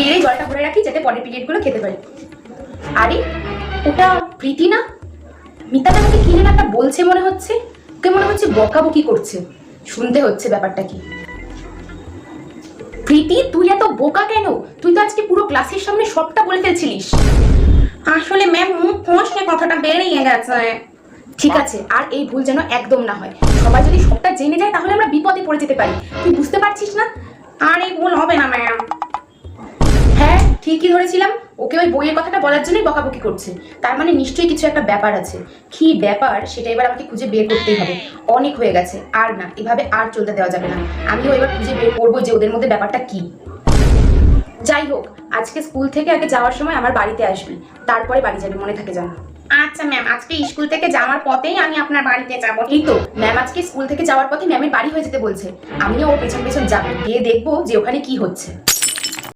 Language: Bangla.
ফ্রিজেই জলটা ভরে রাখি যাতে পরের পিরিয়ডগুলো খেতে পারি। আরে ওটা প্রীতি না? মিতা আমাকে কি যেন একটা বলছে মনে হচ্ছে। ওকে মনে হচ্ছে বকাবকি করছে। শুনতে হচ্ছে ব্যাপারটা কি। প্রীতি তুই এত বোকা কেন? তুই তো আজকে পুরো ক্লাসের সামনে সবটা বলে ফেলছিলিস। আসলে ম্যাম মুখ ফসকে কথাটা বেরিয়ে গেছে। ঠিক আছে আর এই ভুল যেন একদম না হয়। সবাই যদি সবটা জেনে যায় তাহলে আমরা বিপদে পড়ে যেতে পারি। তুই বুঝতে পারছিস না? আর এই ভুল না ঠিকই ধরেছিলাম? ওকে ওই বইয়ের কথাটা বলার জন্যই বকাবকি করছে। তার মানে নিশ্চয়ই কিছু একটা ব্যাপার আছে। কি ব্যাপার সেটা এবার আমাকে খুঁজে বের করতেই হবে। অনেক হয়ে গেছে। আর না এভাবে আর চলতে দেওয়া যাবে না। আমিও এবার খুঁজে বের করব যে ওদের মধ্যে ব্যাপারটা কি। যাই হোক আজকে স্কুল থেকে আগে যাওয়ার সময় আমার বাড়িতে আসবি। তারপরে বাড়ি যাবি মনে থাকে জানা আচ্ছা ম্যাম আজকে স্কুল থেকে যাওয়ার পথেই আমি আপনার বাড়িতে যাব। এই তো ম্যাম আজকে স্কুল থেকে যাওয়ার পথে ম্যামের বাড়ি হয়ে যেতে বলছে। আমিও ওর পেছন পেছন যাব গিয়ে দেখব যে ওখানে কি হচ্ছে।